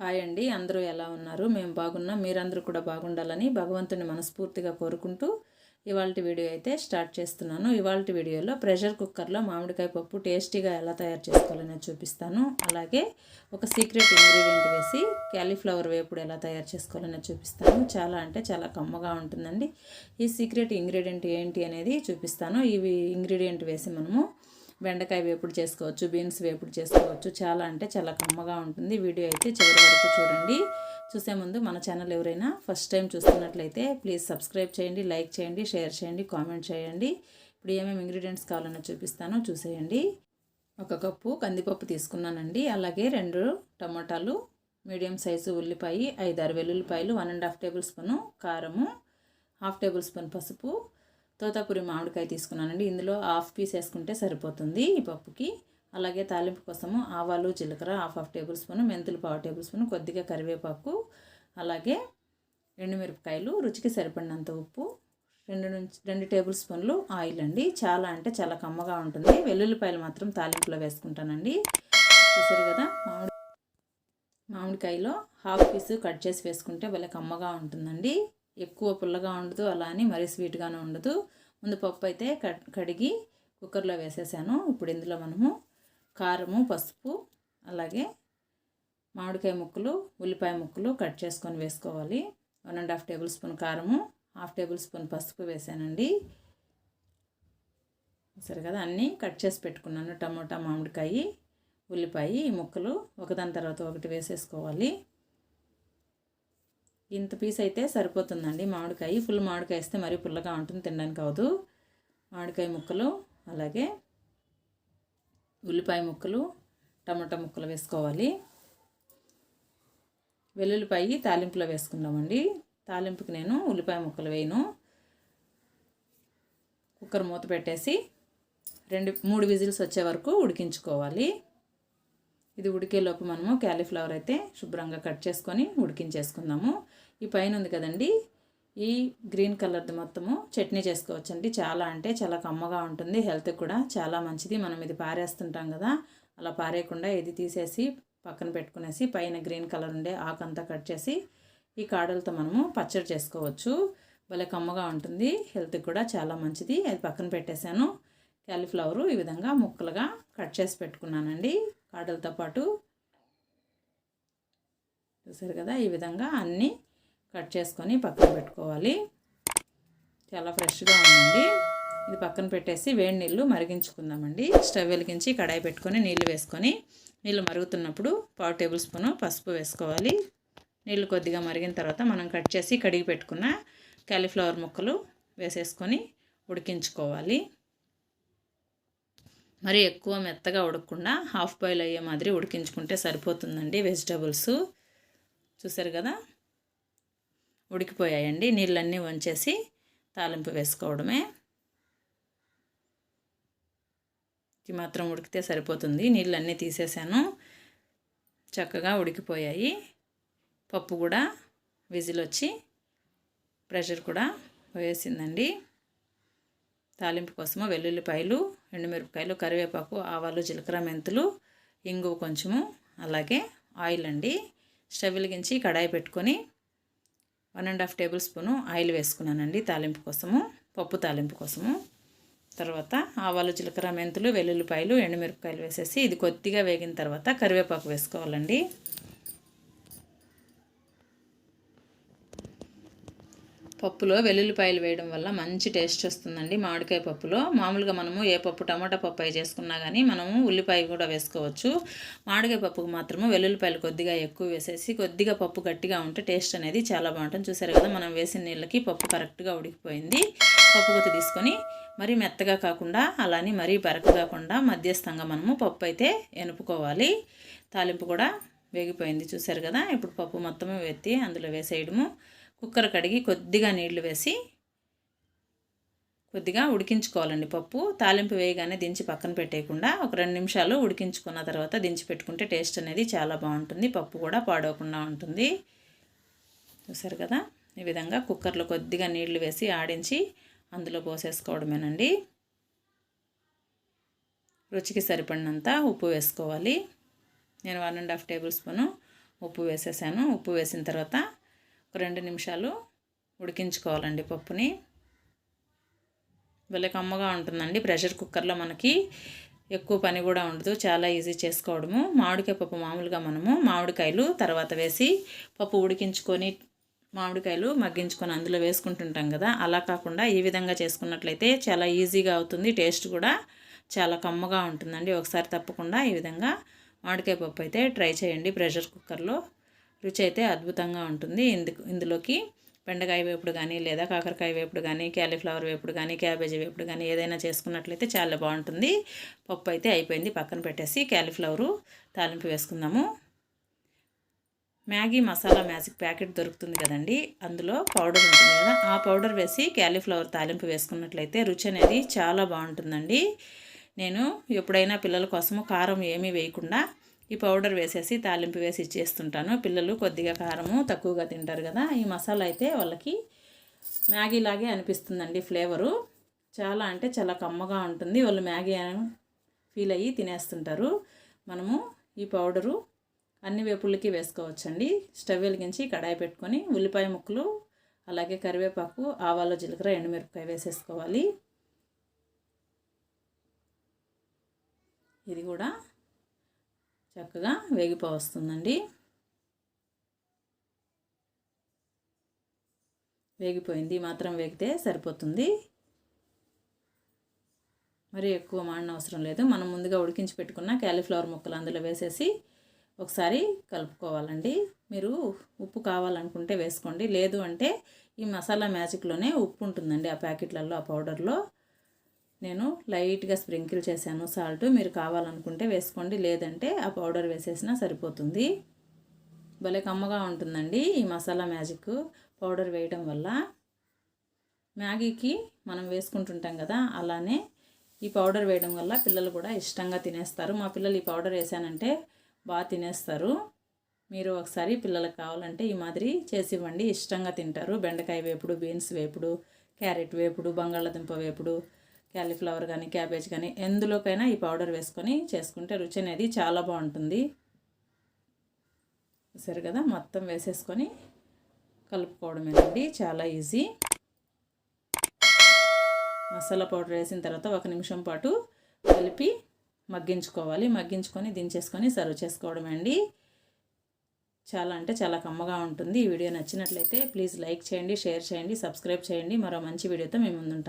Hi అండి అందరూ ఎలా ఉన్నారు? మేము బాగున్నాం మీరందరూ కూడా బాగుండాలని భగవంతుని మనస్ఫూర్తిగా కోరుకుంటూ ఇవాళ వీడియో అయితే స్టార్ట్ చేస్తున్నాను. ఇవాళ వీడియోలో ప్రెషర్ కుక్కర్లో మామిడికాయ పప్పు టేస్టీగా ఎలా తయారు చేసుకోవాలని చూపిస్తాను. అలాగే ఒక సీక్రెట్ ఇంగ్రీడియంట్ వేసి క్యాలీఫ్లవర్ వేపుడు ఎలా తయారు చేసుకోవాలని చూపిస్తాను. చాలా అంటే చాలా కమ్మగా ఉంటుందండి. ఈ సీక్రెట్ ఇంగ్రీడియంట్ ఏంటి అనేది చూపిస్తాను. ఇవి ఇంగ్రీడియంట్ వేసి మనము బెండకాయ వేపుడు చేసుకోవచ్చు బీన్స్ వేపుడు చేసుకోవచ్చు. చాలా అంటే చాలా కమ్మగా ఉంటుంది. వీడియో అయితే చివరి వరకు చూడండి. చూసే ముందు మన ఛానల్ ఎవరైనా ఫస్ట్ టైం చూస్తున్నట్లయితే ప్లీజ్ సబ్స్క్రైబ్ చేయండి లైక్ చేయండి షేర్ చేయండి కామెంట్ చేయండి. ఇప్పుడు ఏమేమి ఇంగ్రీడియంట్స్ కావాలన్నా చూపిస్తానో. చూసేయండి. ఒక కప్పు కందిపప్పు తీసుకున్నానండి. అలాగే రెండు టమాటాలు మీడియం సైజు ఉల్లిపాయ ఐదారు వెల్లుల్లిపాయలు one and half tablespoon కారము హాఫ్ టేబుల్ స్పూన్ పసుపు తోతాపురి మామిడికాయ తీసుకున్నానండి. ఇందులో హాఫ్ పీస్ వేసుకుంటే సరిపోతుంది ఈ పప్పుకి. అలాగే తాలింపు కోసము ఆవాలు జీలకర్ర హాఫ్ హాఫ్ టేబుల్ స్పూన్ మెంతులు పావు టేబుల్ స్పూన్ కొద్దిగా కరివేపాకు అలాగే ఎండుమిరపకాయలు రుచికి సరిపడినంత ఉప్పు రెండు నుంచి రెండు టేబుల్ స్పూన్లు ఆయిల్ అండి. చాలా అంటే చాలా కమ్మగా ఉంటుంది. వెల్లుల్లిపాయలు మాత్రం తాలింపులో వేసుకుంటానండి. చూసారు కదా మామిడి మామిడికాయలో హాఫ్ పీస్ కట్ చేసి వేసుకుంటే భలే కమ్మగా ఉంటుందండి. ఎక్కువ పుల్లగా ఉండదు అలా అని మరీ స్వీట్గానే ఉండదు. ముందు పప్పు అయితే కడిగి కుక్కర్లో వేసేసాను. ఇప్పుడు ఇందులో మనము కారము పసుపు అలాగే మామిడికాయ ముక్కలు ఉల్లిపాయ ముక్కలు కట్ చేసుకొని వేసుకోవాలి. One and half tablespoon కారము హాఫ్ టేబుల్ స్పూన్ పసుపు వేసానండి. సరే కదా అన్నీ కట్ చేసి పెట్టుకున్నాను. టమోటా మామిడికాయ ఉల్లిపాయ ఈ ముక్కలు ఒకదాని తర్వాత ఒకటి వేసేసుకోవాలి. ఇంత పీస్ అయితే సరిపోతుందండి. మామిడికాయ. ఫుల్ మామిడికాయ వేస్తే మరీ పుల్లగా ఉంటుంది తినడానికి అవదు మామిడికాయ ముక్కలు అలాగే ఉల్లిపాయ ముక్కలు టమాటా ముక్కలు వేసుకోవాలి. వెల్లుల్లిపాయ తాలింపులో వేసుకుందామండి. తాలింపుకి నేను ఉల్లిపాయ ముక్కలు వేయను. కుక్కర్ మూత పెట్టేసి రెండు మూడు విజిల్స్ వచ్చే వరకు ఉడికించుకోవాలి. ఇది ఉడికేలోపు మనము క్యాలీఫ్లవర్ అయితే శుభ్రంగా కట్ చేసుకొని ఉడికించేసుకుందాము. ఈ పైన ఉంది కదండి ఈ గ్రీన్ కలర్ది మొత్తము చట్నీ చేసుకోవచ్చండి. చాలా అంటే చాలా కమ్మగా ఉంటుంది హెల్త్కి కూడా చాలా మంచిది. మనం ఇది పారేస్తుంటాం కదా అలా పారేయకుండా ఇది తీసేసి పక్కన పెట్టుకునేసి పైన గ్రీన్ కలర్ ఉండే ఆకంతా కట్ చేసి ఈ కాడలతో మనము పచ్చడి చేసుకోవచ్చు. భలే కమ్మగా ఉంటుంది హెల్త్కి కూడా చాలా మంచిది. అది పక్కన పెట్టేశాను క్యాలీఫ్లవరు ఈ విధంగా ముక్కలుగా కట్ చేసి పెట్టుకున్నానండి. పాటలతో పాటు చూసారు కదా ఈ విధంగా అన్నీ కట్ చేసుకొని పక్కన పెట్టుకోవాలి. చాలా ఫ్రెష్గా ఉందండి. ఇది పక్కన పెట్టేసి వేడి నీళ్ళు మరిగించుకుందామండి. స్టవ్ వెలిగించి కడాయి పెట్టుకొని నీళ్ళు వేసుకొని నీళ్ళు మరుగుతున్నప్పుడు పావు టేబుల్ స్పూను పసుపు వేసుకోవాలి. నీళ్ళు కొద్దిగా మరిగిన తర్వాత మనం కట్ చేసి కడిగి పెట్టుకున్న క్యాలీఫ్లవర్ ముక్కలు వేసేసుకొని ఉడికించుకోవాలి. మరి ఎక్కువ మెత్తగా ఉడకకుండా హాఫ్ బాయిల్ అయ్యే మాదిరి ఉడికించుకుంటే సరిపోతుందండి వెజిటబుల్స్. చూసారు కదా? ఉడికిపోయాయండి. నీళ్ళన్నీ వంచేసి తాలింపు వేసుకోవడమే. ఇది మాత్రం ఉడికితే సరిపోతుంది. నీళ్ళన్నీ తీసేసాను. చక్కగా ఉడికిపోయాయి. పప్పు కూడా విజిల్ వచ్చి ప్రెషర్ కూడా పోయేసిందండి. తాలింపు కోసము వెల్లుల్లిపాయలు ఎండుమిరపకాయలు కరివేపాకు ఆవాలు జీలకర్ర మెంతులు ఇంగువ కొంచెము అలాగే ఆయిల్ అండి. స్టవ్ వెలిగించి కడాయి పెట్టుకొని one and half tablespoon oil వేసుకున్నానండి తాలింపు కోసము పప్పు తాలింపు కోసము. తర్వాత ఆవాలు జీలకర్ర మెంతులు వెల్లుల్లిపాయలు ఎండుమిరపకాయలు వేసేసి ఇది కొద్దిగా వేగిన తర్వాత కరివేపాకు వేసుకోవాలండి. పప్పులో వెల్లుల్లిపాయలు వేయడం వల్ల మంచి టేస్ట్ వస్తుందండి మామిడికాయ పప్పులో. మామూలుగా మనము ఏ పప్పు టమాటా పప్పు అయి చేసుకున్నా కానీ మనము ఉల్లిపాయ కూడా వేసుకోవచ్చు. మామిడికాయ పప్పుకు మాత్రము వెల్లుల్లిపాయలు కొద్దిగా ఎక్కువ వేసేసి కొద్దిగా పప్పు గట్టిగా ఉంటే టేస్ట్ అనేది చాలా బాగుంటుంది. చూసారు కదా మనం వేసిన నీళ్ళకి పప్పు కరెక్ట్గా ఉడికిపోయింది. పప్పు కొత్త తీసుకొని మరీ మెత్తగా కాకుండా అలానే మరీ బరక కాకుండా మధ్యస్థంగా మనము పప్పు అయితే ఎనుపుకోవాలి. తాలింపు కూడా వేగిపోయింది. చూసారు కదా ఇప్పుడు పప్పు మొత్తము ఎత్తి అందులో వేసేయడము. కుక్కర్ కడిగి కొద్దిగా నీళ్ళు వేసి కొద్దిగా ఉడికించుకోవాలండి పప్పు. తాలింపు వేయగానే దించి పక్కన పెట్టేయకుండా ఒక రెండు నిమిషాలు ఉడికించుకున్న తర్వాత దించి పెట్టుకుంటే టేస్ట్ అనేది చాలా బాగుంటుంది. పప్పు కూడా పాడవకుండా ఉంటుంది. చూసారు కదా? ఈ విధంగా కుక్కర్లో కొద్దిగా నీళ్ళు వేసి ఆడించి అందులో పోసేసుకోవడమేనండి. రుచికి సరిపడినంత ఉప్పు వేసుకోవాలి. నేను one and half tablespoon ఉప్పు వేసేసాను. ఉప్పు వేసిన తర్వాత రెండు నిమిషాలు ఉడికించుకోవాలండి పప్పుని. భలే కమ్మగా ఉంటుందండి. ప్రెషర్ కుక్కర్లో మనకి ఎక్కువ పని కూడా ఉండదు. చాలా ఈజీ చేసుకోవడము. మామిడికాయ పప్పు మామూలుగా మనము మామిడికాయలు తర్వాత వేసి పప్పు ఉడికించుకొని మామిడికాయలు మగ్గించుకొని అందులో వేసుకుంటుంటాం కదా. అలా కాకుండా ఈ విధంగా చేసుకున్నట్లయితే చాలా ఈజీగా అవుతుంది. టేస్ట్ కూడా చాలా కమ్మగా ఉంటుందండి. ఒకసారి తప్పకుండా ఈ విధంగా మామిడికాయ పప్పు అయితే ట్రై చేయండి ప్రెషర్ కుక్కర్లో. రుచి అయితే అద్భుతంగా ఉంటుంది. ఇందుకు ఇందులోకి బెండకాయ వేపుడు కానీ లేదా కాకరకాయ వేపుడు కానీ క్యాలీఫ్లవర్ వేపుడు కానీ క్యాబేజీ వేపుడు కానీ ఏదైనా చేసుకున్నట్లయితే చాలా బాగుంటుంది. పప్పు అయితే అయిపోయింది. పక్కన పెట్టేసి క్యాలీఫ్లవరు తాలింపు వేసుకుందాము. మ్యాగీ మసాలా మ్యాజిక్ ప్యాకెట్ దొరుకుతుంది కదండి. అందులో పౌడర్ ఉంటుంది కదా. ఆ పౌడర్ వేసి క్యాలీఫ్లవర్ తాలింపు వేసుకున్నట్లయితే రుచి అనేది చాలా బాగుంటుందండి. నేను ఎప్పుడైనా పిల్లల కోసము కారం ఏమీ వేయకుండా ఈ పౌడర్ వేసేసి తాలింపు వేసి ఇచ్చేస్తుంటాను. పిల్లలు కొద్దిగా కారము తక్కువగా తింటారు కదా ఈ మసాలా అయితే వాళ్ళకి మ్యాగీ లాగే అనిపిస్తుందండి ఫ్లేవరు. చాలా అంటే చాలా కమ్మగా ఉంటుంది. వాళ్ళు మ్యాగీ ఫీల్ అయ్యి తినేస్తుంటారు. మనము ఈ పౌడరు అన్ని వేపుళ్ళకి వేసుకోవచ్చండి. స్టవ్ వెలిగించి కడాయి పెట్టుకొని ఉల్లిపాయ ముక్కలు అలాగే కరివేపాకు ఆవాలు జీలకర్ర ఎండుమిరపకాయ వేసేసుకోవాలి. ఇది కూడా చక్కగా వేగిపోస్తుందండి వేగిపోయింది మాత్రం వేగితే సరిపోతుంది. మరి ఎక్కువ మాడిన అవసరం లేదు. మనం ముందుగా ఉడికించి పెట్టుకున్న క్యాలీఫ్లవర్ ముక్కలు అందులో వేసేసి ఒకసారి కలుపుకోవాలండి. మీరు ఉప్పు కావాలనుకుంటే వేసుకోండి. లేదు అంటే ఈ మసాలా మ్యాజిక్లోనే ఉప్పు ఉంటుందండి ఆ ప్యాకెట్లలో ఆ పౌడర్లో. నేను లైట్గా స్ప్రింకిల్ చేశాను సాల్ట్. మీరు కావాలనుకుంటే వేసుకోండి లేదంటే ఆ పౌడర్ వేసేసినా సరిపోతుంది. భలే కమ్మగా ఉంటుందండి ఈ మసాలా మ్యాజిక్. పౌడర్ వేయడం వల్ల మ్యాగీకి మనం వేసుకుంటుంటాం కదా అలానే ఈ పౌడర్ వేయడం వల్ల పిల్లలు కూడా ఇష్టంగా తినేస్తారు. మా పిల్లలు ఈ పౌడర్ వేసానంటే బాగా తినేస్తారు. మీరు ఒకసారి పిల్లలకు కావాలంటే ఈ మాదిరి చేసి ఇవ్వండి. ఇష్టంగా తింటారు. బెండకాయ వేపుడు బీన్స్ వేపుడు క్యారెట్ వేపుడు బంగాళాదుంప వేపుడు. క్యాలీఫ్లవర్ కానీ క్యాబేజ్ కానీ ఎందులోకైనా ఈ పౌడర్ వేసుకొని చేసుకుంటే రుచి అనేది చాలా బాగుంటుంది. సరే కదా మొత్తం వేసేసుకొని కలుపుకోవడమేనండి చాలా ఈజీ. మసాలా పౌడర్ వేసిన తర్వాత ఒక నిమిషం పాటు కలిపి మగ్గించుకోవాలి. మగ్గించుకొని దించేసుకొని సర్వ్ చేసుకోవడమే అండి చాలా అంటే చాలా కమ్మగా ఉంటుంది. ఈ వీడియో నచ్చినట్లయితే ప్లీజ్ లైక్ చేయండి షేర్ చేయండి సబ్స్క్రైబ్ చేయండి. మరో మంచి వీడియోతో మేము ముందుంటాను.